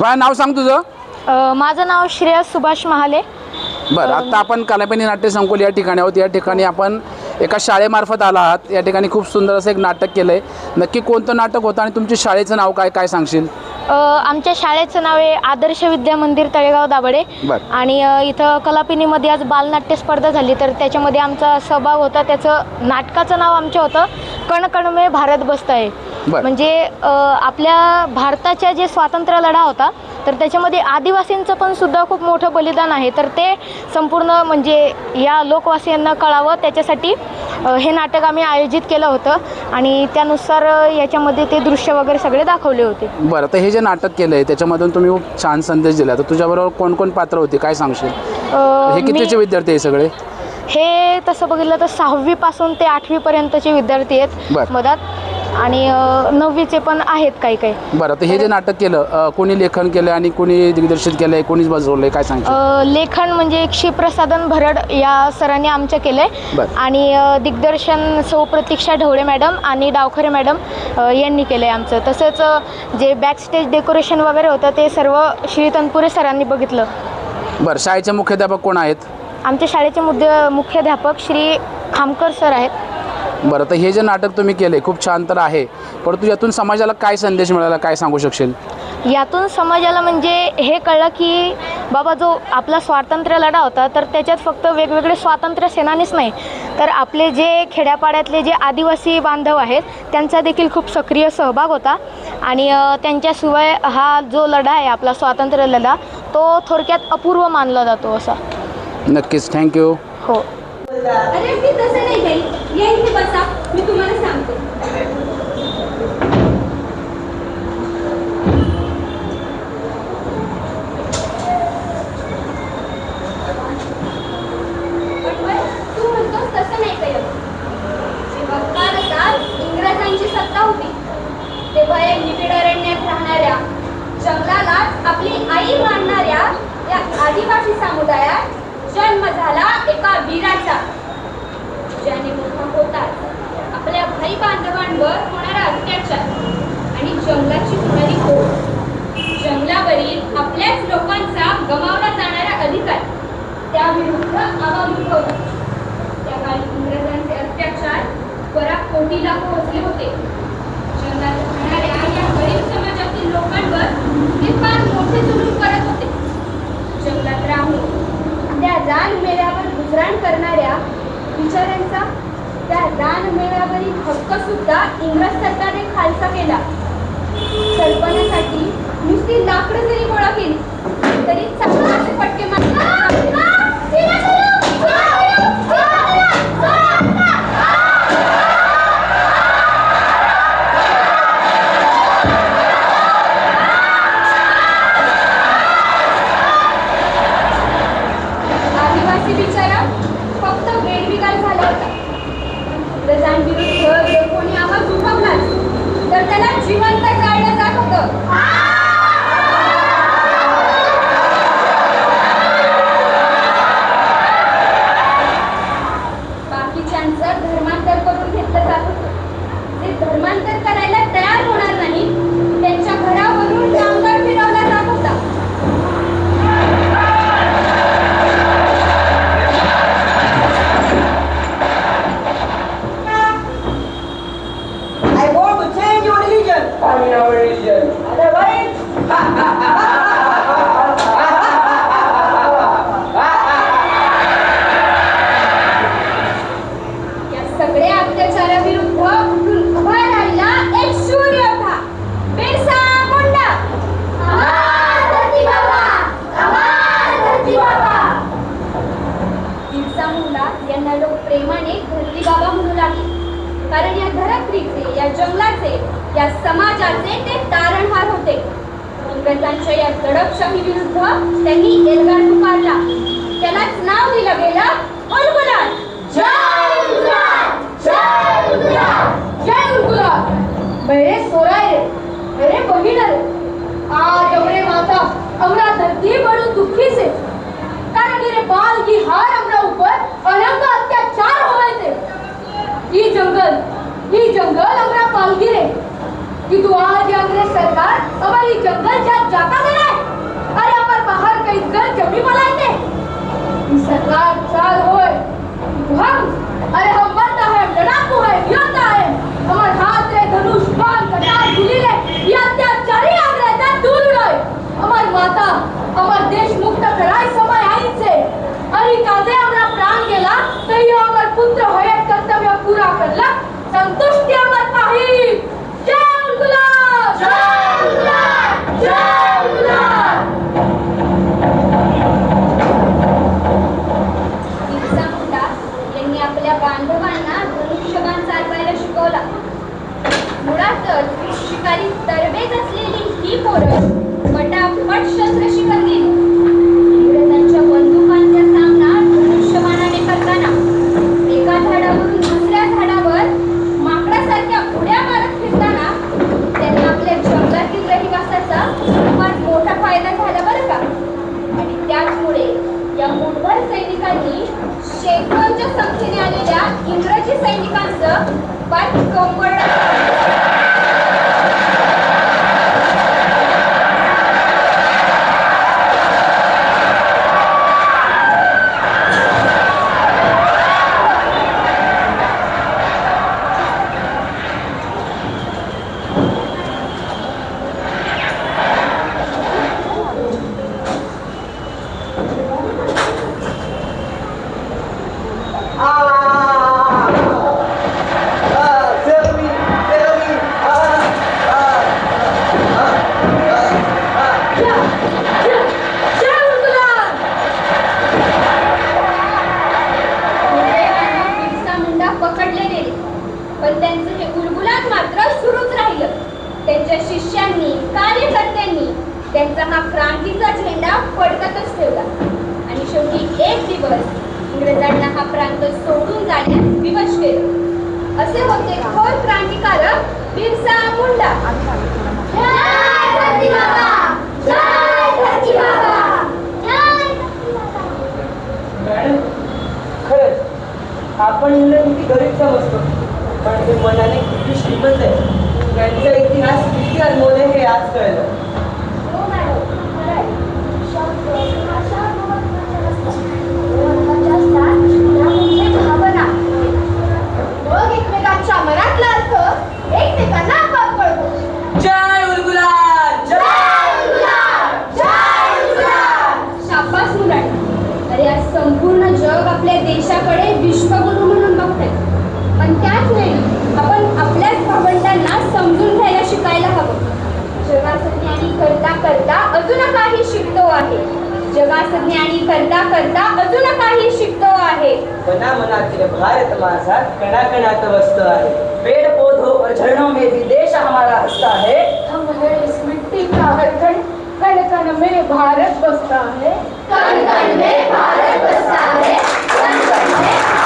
बाळा नाव सांग तुझं? अ, माझं नाव श्रेया सुभाष महाले. बरं आता आपण कलापेनी नाट्य संकुल या ठिकाणी आहोत. या ठिकाणी आपण एका शाळेमार्फत आला आहात. या ठिकाणी खूप सुंदर असं एक नाटक केलं आहे नक्की कोणतं नाटक होतं आणि तुमच्या शाळेचं नाव काय काय सांगशील? अ, आमच्या शाळेचं नाव आहे आदर्श विद्या मंदिर तळेगाव दाभाडे. बरं. आणि अ, इथं कलापिनीमध्ये आज बालनाट्य स्पर्धा झाली. तर त्याच्यामध्ये आमचा सहभाग होता. त्याचं नाटकाचं नाव आमचं होतं कण कण में भारत बसत आहे. म्हणजे आपल्या भारताच्या जे स्वातंत्र्य लढा होता तर त्याच्यामध्ये आदिवासींचं पण सुद्धा खूप मोठं बलिदान आहे. तर ते संपूर्ण म्हणजे या लोकवासियांना कळावं. त्याच्यासाठी हे नाटक आम्ही आयोजित केलं होतं आणि त्यानुसार याच्यामध्ये ते दृश्य वगैरे सगळे दाखवले होते. बरं तर हे जे नाटक केलं आहे त्याच्यामधून तुम्ही खूप छान संदेश दिला तर तुझ्याबरोबर कोण कोण पात्र होते? काय सांगशील? हे कितीचे विद्यार्थी आहे सगळे? हे तसं बघितलं तर सहावीपासून ते आठवीपर्यंतचे विद्यार्थी आहेत. मधात आणि नववीचे पण आहेत काही काही. बरं तर हे जे नाटक केलं अ, कोणी लेखन केलं आणि कोणी दिग्दर्शित केलं आहे कोणीच बजवलं आहे काय अ, लेखन म्हणजे शिवप्रसादन भरड या सरांनी आमचं केलं आहे बरं. आणि अ, दिग्दर्शन सौ प्रतीक्षा ढवळे मॅडम आणि डावखरे मॅडम अ, यांनी केलं आहे आमचं. तसंच अ, जे बॅक स्टेज डेकोरेशन वगैरे होतं ते सर्व श्री तनपुरे सरांनी बघितलं. बरं शाळेचे मुख्याध्यापक कोण आहेत? आमच्या शाळेचे मुद्दे मुख्याध्यापक श्री खामकर सर आहेत. बरं तर हे जे नाटक तुम्ही केले खूप छान तर आहे. परंतु यातून समाजाला काय संदेश मिळाला काय सांगू शकशील? यातून समाजाला म्हणजे हे कळलं की बाबा जो आपला स्वातंत्र्य लढा होता तर त्याच्यात फक्त वेगवेगळे स्वातंत्र्य सेनानीच नाही. तर आपले जे खेड्यापाड्यातले जे आदिवासी बांधव आहेत त्यांचा देखील खूप सक्रिय सहभाग होता. आणि त्यांच्याशिवाय हा जो लढा आहे आपला स्वातंत्र्य लढा तो थोडक्यात अपूर्व मानला जातो असा. नक्कीच. थँक्यू. हो. अरे मी तसं नाही काही या इथे बसा. मी तुम्हाला सांगतो. तू म्हणतोस तसं नाही काही जेव्हा भारतात इंग्रजांची सत्ता होती. तेव्हा या निबिड अरण्यात राहणाऱ्या जंगलालाच आपली आई मानणाऱ्या या आदिवासी समुदायात जन्म झाला एका वीरा पराकोटीला पोहोचले होते. जंगलात राहणाऱ्या या गरीब समाजातील लोकांवर ते फार मोठे जुलूम करत होते. जंगलात राहून त्या गुजराण करणाऱ्या बिचाऱ्यांचा त्या जानमेळ्यावरील हक्क सुद्धा इंग्रज सरकारने खालसा केला. कल्पनेसाठी नुसती लाकडं जरी गोळा केली तरी चांगला फटके मारला. कोणी आवाज उठवलाच. तर त्याला जिवंत जाळलं जात होतं. I want to change your religion. Kami our religion. Otherwise, या ते तारणहार होते. इंग्रजांच्या या दडपशाही विरुद्ध त्यांनी एल्गार पुकारला. त्यालाच नाव दिलं गेलं उलगुलाल जय उलगुलाल जय उलगुलाल जय उलगुलाल मेरे सोराय रे मेरे बहिण रे. आज हमरे माता हमरा धरती बड़ो दुखी से कारण मेरे बाल की हार हमरा ऊपर अनंग अत्याचार होवे थे ये जंगल ये जंगल हमरा पालगी रे. की तू आज या सरकार हमारी जंगल जा जाता देना ही पोरं पटापट शस्त्र शिकत गेली इंग्रजांच्या बंदुकांचा सामना धनुष्यबाणाने करताना एका झाडावरून दुसऱ्या झाडावर माकडासारख्या उड्या मारत फिरताना त्यांना आपल्या जंगलातील रहिवासाचा फार मोठा फायदा झाला बरं का आणि त्याचमुळे या सैनिकांनी शेकडोच्या संख्येने आलेल्या इंग्रजी सैनिकांचं पाठ कंबरडं दुर्दैवाने बिरसा मुंडा पकडले गेले पण त्यांचं हे उलगुलाट मात्र सुरूच राहिलं त्यांच्या शिष्यांनी कार्यकर्त्यांनी त्यांचा हा क्रांतीचा झेंडा फडकतच ठेवला आणि शेवटी एक दिवस इंग्रजांना हा प्रांत सोडून जाण्यास विवश केलं असे होते. थोर क्रांतिकारक बिरसा मुंडा. खरंच आपण मुलं किती गरीब समजतो. पण ते मनाने किती श्रीमंत आहे. त्यांचा इतिहास किती अनमोल आहे हे आज कळलं. करता करता अजून काही शिकतो आहे. बना मनातील भारत माझा कणा कणात वसतो आहे. पेड़ पौधों और झरनों में भी देश हमारा हंसता है. हम है इस मिट्टी का हर कण कण कण में भारत बसता है. कण कण में भारत बसता है. कण कण में